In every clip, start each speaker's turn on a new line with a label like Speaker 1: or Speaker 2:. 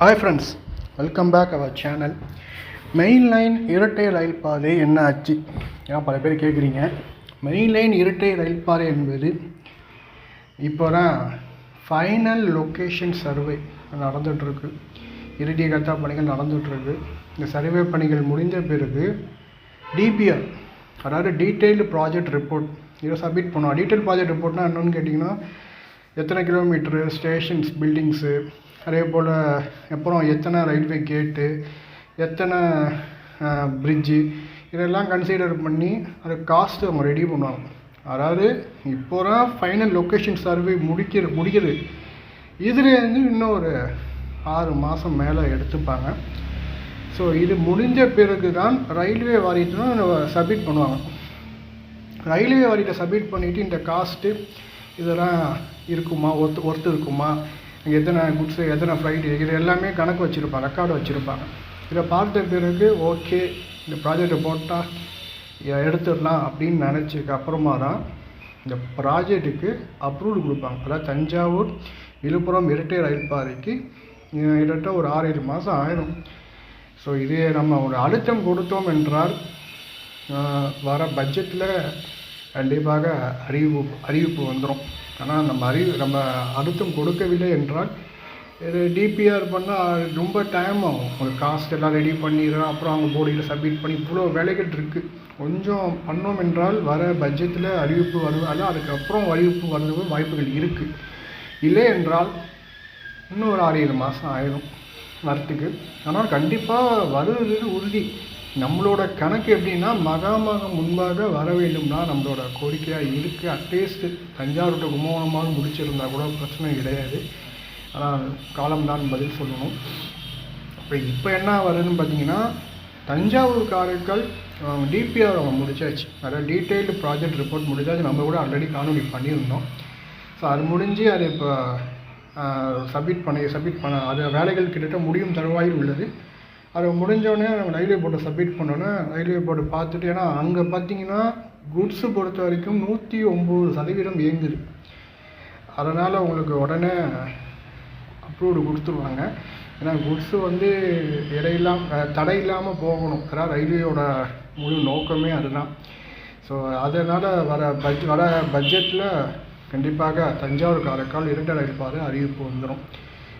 Speaker 1: Hi friends welcome back our channel main line இரட்டை ரயில் பாதை என்ன ஆச்சு? ஏன் பல பேர் கேட்குறீங்க மெயின் லைன் இரட்டை ரயில் பாதை என்பது இப்போ தான் ஃபைனல் லொக்கேஷன் சர்வே நடந்துகிட்ருக்கு இறுதி கட்டா பணிகள் நடந்துகிட்ருக்கு இந்த சர்வே பணிகள் முடிந்த பிறகு டிபிஆர் அதாவது டீட்டெயில்டு ப்ராஜெக்ட் ரிப்போர்ட் இதை சப்மிட் பண்ணுவோம். டீட்டெயில் ப்ராஜெக்ட் ரிப்போர்ட்னா என்னென்னு கேட்டிங்கன்னா எத்தனை கிலோமீட்ரு ஸ்டேஷன்ஸ் பில்டிங்ஸு அதே போல் அப்புறம் எத்தனை ரயில்வே கேட்டு எத்தனை பிரிட்ஜு இதெல்லாம் கன்சிடர் பண்ணி அது காஸ்ட்டு அவங்க ரெடி பண்ணுவாங்க. அதாவது இப்போ தான் ஃபைனல் லொக்கேஷன் சர்வே முடிக்கிற முடிக்கிறது இதுலேருந்து இன்னும் ஒரு ஆறு மாதம் மேலே எடுத்துப்பாங்க. ஸோ இது முடிஞ்ச பிறகு தான் ரயில்வே வாரியத்திலும் சப்மிட் பண்ணுவாங்க. ரயில்வே வாரியத்தை சப்மிட் பண்ணிவிட்டு இந்த காஸ்ட்டு இதெல்லாம் இருக்குமா ஒர்த்து ஒர்த்து இருக்குமா எத்தனை குட்ஸு எத்தனை ஃப்ளைட்டு இது எல்லாமே கணக்கு வச்சுருப்பாங்க ரெக்கார்டு வச்சுருப்பாங்க இதை பார்த்த பிறகு ஓகே இந்த ப்ராஜெக்டை போட்டால் எடுத்துடலாம் அப்படின்னு நினச்சதுக்கு அப்புறமா தான் இந்த ப்ராஜெக்ட்டுக்கு அப்ரூவல் கொடுப்பாங்க. அதாவது தஞ்சாவூர் விழுப்புரம் இரட்டை ரயில் பாதைக்கு கிட்டத்தட்ட ஒரு ஆறு ஏழு மாதம் ஆயிரும். ஸோ இது நம்ம ஒரு அழுத்தம் கொடுத்தோம் என்றால் வர பட்ஜெட்டில் கண்டிப்பாக அறிவிப்பு அறிவிப்பு வந்துடும் ஆனால் நம்ம அறிவு நம்ம அழுத்தம் கொடுக்கவில்லை என்றால் இது டிபிஆர் பண்ணால் ரொம்ப டைம் ஆகும். ஒரு காஸ்ட் எல்லாம் ரெடி பண்ணிடுறோம். அப்புறம் அவங்க போர்டில் சப்மிட் பண்ணி இவ்வளோ வேலைகள் இருக்குது கொஞ்சம் பண்ணோம் என்றால் வர பட்ஜெட்டில் அறிவிப்பு வருவது அதுக்கப்புறம் அறிவிப்பு வர்றதுக்கு வாய்ப்புகள் இருக்குது இல்லை என்றால் இன்னும் ஒரு ஆறு ஏழு மாதம் ஆயிடும் வரத்துக்கு. ஆனால் கண்டிப்பாக வருவது உறுதி. நம்மளோட கணக்கு எப்படின்னா மகாமகம் முன்பாக வர வேண்டும்னா நம்மளோட கோரிக்கையாக இருக்குது அட்லீஸ்ட் தஞ்சாவூர் டு கும்பகோணமாக முடிச்சிருந்தா கூட பிரச்சனை கிடையாது. ஆனால் காலம்தான் பதில் சொல்லணும். இப்போ இப்போ என்ன வருதுன்னு பார்த்தீங்கன்னா தஞ்சாவூர் காரைக்கால் டிபிஆர் அவங்க முடிச்சாச்சு. அதாவது டீட்டெயில்டு ப்ராஜெக்ட் ரிப்போர்ட் முடிச்சாச்சு. நம்ம கூட ஆல்ரெடி காணொலி பண்ணியிருந்தோம். ஸோ அது முடிஞ்சு அது இப்போ சப்மிட் பண்ணி சப்மிட் பண்ண அது வேலைகள் கிட்டத்தட்ட முடியும் தருவாயில் உள்ளது. அது முடிஞ்சோடனே நம்ம ரயில்வே போர்ட்டை சப்மிட் பண்ணோன்னே ரயில்வே போர்டு பார்த்துட்டு ஏன்னா அங்கே பார்த்தீங்கன்னா குட்ஸு பொறுத்த வரைக்கும் நூற்றி ஒம்பது சதவீதம் இயங்குது. அதனால் உங்களுக்கு உடனே அப்ரூவ்டு கொடுத்துருவாங்க. ஏன்னா குட்ஸு வந்து இடையில்லாம் தடை இல்லாமல் போகணும் அதாவது ரயில்வேயோட முழு நோக்கமே அதுதான். ஸோ அதனால் வர பட்ஜ் வர பட்ஜெட்டில் கண்டிப்பாக தஞ்சாவூர் காரைக்கால் இரண்டு ரயில் பாதை அறிவிப்பு வந்துடும்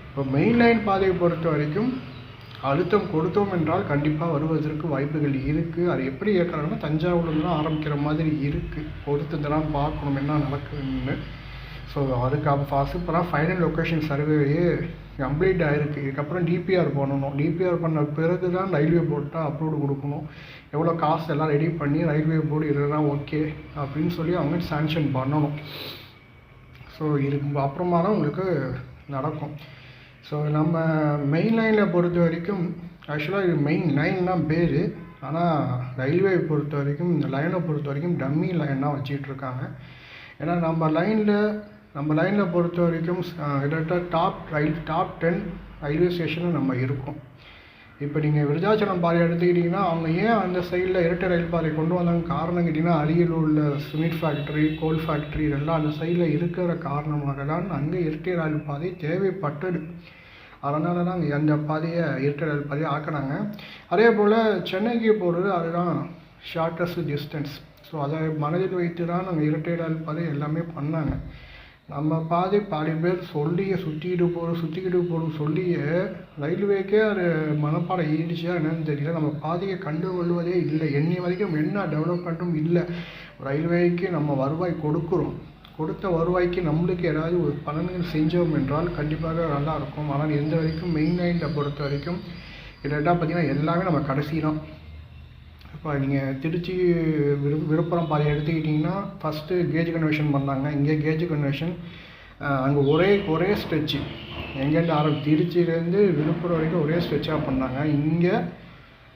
Speaker 1: இப்போ மெயின் லைன் பாதையை பொறுத்த வரைக்கும் அழுத்தம் கொடுத்தோம் என்றால் கண்டிப்பாக வருவதற்கு வாய்ப்புகள் இருக்குது அது எப்படி இயக்கிறாங்கன்னா தஞ்சாவூர்லேருந்து ஆரம்பிக்கிற மாதிரி இருக்குது பொறுத்ததெல்லாம் பார்க்கணும் என்ன நடக்குதுன்னு. ஸோ அதுக்கு ஃபஸ்ட் இப்போ தான் ஃபைனல் லொக்கேஷன் சர்வேயே கம்ப்ளீட் ஆகிருக்கு இதுக்கப்புறம் டிபிஆர் பண்ணணும். டிபிஆர் பண்ண பிறகு தான் ரயில்வே போர்ட்டாக அப்ரூவ் கொடுக்கணும். எவ்வளோ காசு எல்லாம் ரெடி பண்ணி ரயில்வே போர்டு இதெல்லாம் ஓகே அப்படின்னு சொல்லி அவங்க சாங்ஷன் பண்ணணும். ஸோ இதுக்கு அப்புறமா தான் உங்களுக்கு நடக்கும். ஸோ நம்ம மெயின் லைனில் பொறுத்த வரைக்கும் ஆக்சுவலாக இது மெயின் லைன் தான் பேர். ஆனால் ரயில்வே பொறுத்த வரைக்கும் இந்த லைனை பொறுத்த வரைக்கும் டம்மி லைன் தான் வச்சிட்ருக்காங்க. ஏன்னா நம்ம லைனில் நம்ம லைனில் பொறுத்த வரைக்கும் கிட்டத்தட்ட top rail top ten railway ஸ்டேஷனில் நம்ம இருக்கோம். இப்போ நீங்கள் விருதாச்சலம் பாதை எடுத்துக்கிட்டிங்கன்னா அவங்க ஏன் அந்த சைடில் இரட்டை ரயில் பாதை கொண்டு வந்தாங்க காரணம் கேட்டிங்கன்னா அரியலூரில் சிமெண்ட் ஃபேக்ட்ரி கோல் ஃபேக்ட்ரி இதெல்லாம் அந்த சைடில் இருக்கிற காரணமாக தான் அங்கே இரட்டை ரயில் பாதை தேவைப்பட்டது. அதனால தான் அங்கே அந்த பாதையை இரட்டை பாதையை ஆக்கினாங்க. அதே போல் சென்னைக்கு போகிறது அதுதான் ஷார்ட்டஸ்ட் டிஸ்டன்ஸ் ஸோ அதை மனதில் வைத்து தான் நாங்கள் இரட்டை பாதை எல்லாமே பண்ணாங்க. நம்ம பாதி பாதி பேர் சொல்லியே சுற்றிக்கிட்டு போகிறோம் சுற்றிக்கிட்டு போகிறோம் சொல்லியே ரயில்வேக்கே அது மனப்பாடம் ஈடுச்சா என்னன்னு தெரியல. நம்ம பாதையை கண்டு கொள்வதே இல்லை. என்னை வரைக்கும் என்ன டெவலப்மெண்ட்டும் இல்லை. ரயில்வேக்கு நம்ம வருவாய் கொடுக்குறோம். கொடுத்த வருவாய்க்கு நம்மளுக்கு ஏதாவது ஒரு பலன்கள் செஞ்சோம் என்றால் கண்டிப்பாக நல்லா இருக்கும் ஆனால் எந்த வரைக்கும் மெயின் லைனில் பொறுத்த வரைக்கும் கிட்டத்தட்ட பார்த்திங்கன்னா எல்லாமே நம்ம கடைசி தான். இப்போ நீங்கள் திருச்சி விரு விழுப்புரம் பாதை எடுத்துக்கிட்டிங்கன்னா ஃபஸ்ட்டு கேஜ் கன்வெர்ஷன் பண்ணாங்க. இங்கே கேஜ் கன்வெர்ஷன் அங்கே ஒரே ஒரே ஸ்ட்ரெச்சு எங்கேருந்து ஆரம்பி திருச்சியிலேருந்து விழுப்புரம் வரைக்கும் ஒரே ஸ்ட்ரெச்சாக பண்ணாங்க. இங்கே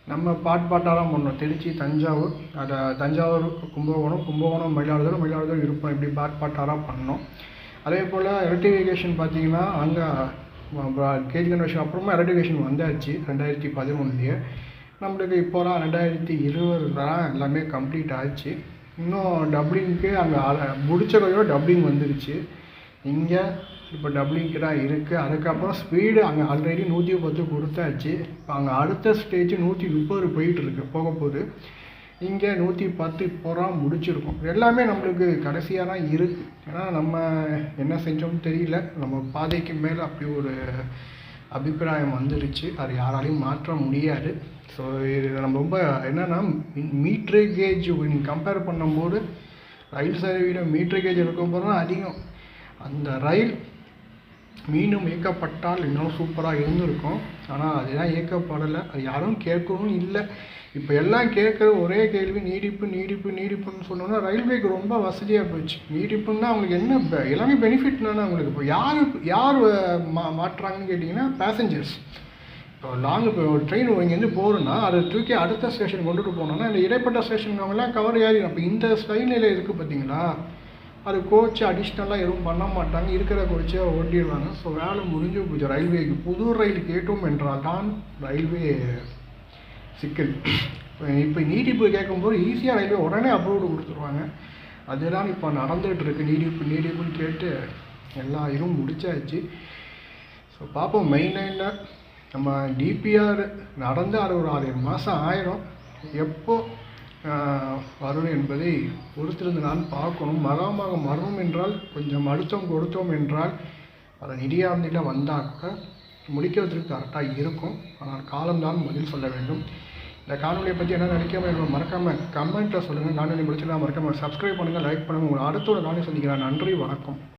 Speaker 1: நம்ம பாட் பாட்டாக தான் பண்ணோம் திருச்சி தஞ்சாவூர் அதை தஞ்சாவூர் கும்பகோணம் கும்பகோணம் மயிலாடுதுறை மயிலாடுதுறை இருப்போம் இப்படி பாட் பாட்டாக தான் பண்ணோம் அதே போல் எலக்ட்ரிஃபிகேஷன் பார்த்தீங்கன்னா அங்கே கேஜ் கன்வெர்ஷன் அப்புறமா எலக்ட்ரிஃபிகேஷன் வந்தாச்சு ரெண்டாயிரத்தி பதிமூணுலேயே நம்மளுக்கு இப்போ தான் ரெண்டாயிரத்தி இருபது தான் எல்லாமே கம்ப்ளீட் ஆச்சு. இன்னும் டப்ளிங்க்கு அங்கே முடிச்ச கையோட டப்ளிங் வந்துருச்சு. இங்கே இப்போ டபுளிங்க்கு தான் இருக்குது அதுக்கப்புறம் ஸ்பீடு அங்கே ஆல்ரெடி நூற்றி பத்து கொடுத்தாச்சு. இப்போ அங்கே அடுத்த ஸ்டேஜ் நூற்றி முப்பது போயிட்டுருக்கு போக போகுது இங்கே நூற்றி பத்து இப்போ முடிச்சிருக்கோம். எல்லாமே நம்மளுக்கு கடைசியாக தான் இருக்குது ஏன்னா நம்ம என்ன செஞ்சோம்னு தெரியல. நம்ம பாதைக்கு மேலே அப்படி ஒரு அபிப்பிராயம் வந்துருச்சு. அது யாராலையும் மாற்ற முடியாது. ஸோ இது நம்ம ரொம்ப என்னென்னா மீட்ரு கேஜ் நீங்கள் கம்பேர் பண்ணும்போது ரயில் சேவையிட மீட்ரு கேஜ் இருக்கும்போது தான் அதிகம். அந்த ரயில் மீண்டும் இயக்கப்பட்டால் இன்னும் சூப்பராக இருந்திருக்கும். ஆனால் அதுதான் இயக்கப்படலை. அது யாரும் கேட்கவும் இல்லை. இப்போ எல்லாம் கேட்குற ஒரே கேள்வி நீடிப்பு நீடிப்பு நீடிப்புன்னு சொன்னோன்னா ரயில்வேக்கு ரொம்ப வசதியாக போச்சு. நீடிப்புன்னா அவங்களுக்கு என்ன பெ- எல்லாமே பெனிஃபிட் தானே அவங்களுக்கு. இப்போ யார் யார் மா மாட்டுறாங்கன்னு கேட்டிங்கன்னா பேசஞ்சர்ஸ் இப்போ லாங் இப்போ ஒரு ட்ரெயின் இங்கேருந்து போகிறோன்னா அதை தூக்கி அடுத்த ஸ்டேஷன் கொண்டுட்டு போனோம்னா இந்த இடைப்பட்ட ஸ்டேஷன் அவங்கெல்லாம் கவர் ஏறி அப்போ இந்த ஸ்டைலில் இருக்குது பார்த்தீங்களா? அது கோச் அடிஷ்னலாக எதுவும் பண்ண மாட்டாங்க. இருக்கிற கோச்சை ஓட்டிடுவாங்க ஸோ வேலை முடிஞ்சு போச்சு. ரயில்வேக்கு. புது ரயில் கேட்டோம் என்றால் தான் ரயில்வே சிக்கல். இப்போ இப்போ நீட்டிப்பு கேட்கும்போது ஈஸியாக ரயில்வே உடனே அப்ரூவ்டு கொடுத்துருவாங்க. அதுதான் இப்போ நடந்துகிட்டு இருக்குது நீடிப்பு நீடிப்புன்னு கேட்டு எல்லா இதுவும் முடிச்சாச்சு. ஸோ பார்ப்போம். மெயின் நம்ம டிபிஆர் நடந்து அது ஒரு ஆறு மாதம் ஆயிரும். எப்போது வரும் என்பதை பொறுத்திருந்து நான் பார்க்கணும். மகாமாக மரணம் என்றால் கொஞ்சம் அழுத்தம் கொடுத்தோம் என்றால் அது நிதியாந்தில் வந்தால் கூட முடிக்கிறதுக்கு கரெக்டாக இருக்கும். ஆனால் காலம்தான் பதில் சொல்ல வேண்டும். இந்த காணொலியை பற்றி என்ன நினைக்காம மறக்காமல் கமெண்ட்டில் சொல்லுங்கள் காணொலி முடிச்சுன்னா மறக்காமல் சப்ஸ்கிரைப் பண்ணுங்கள் லைக் பண்ணுங்கள் உங்களை அடுத்த ஒரு காணொலி சந்திக்கிறேன். நன்றி வணக்கம்.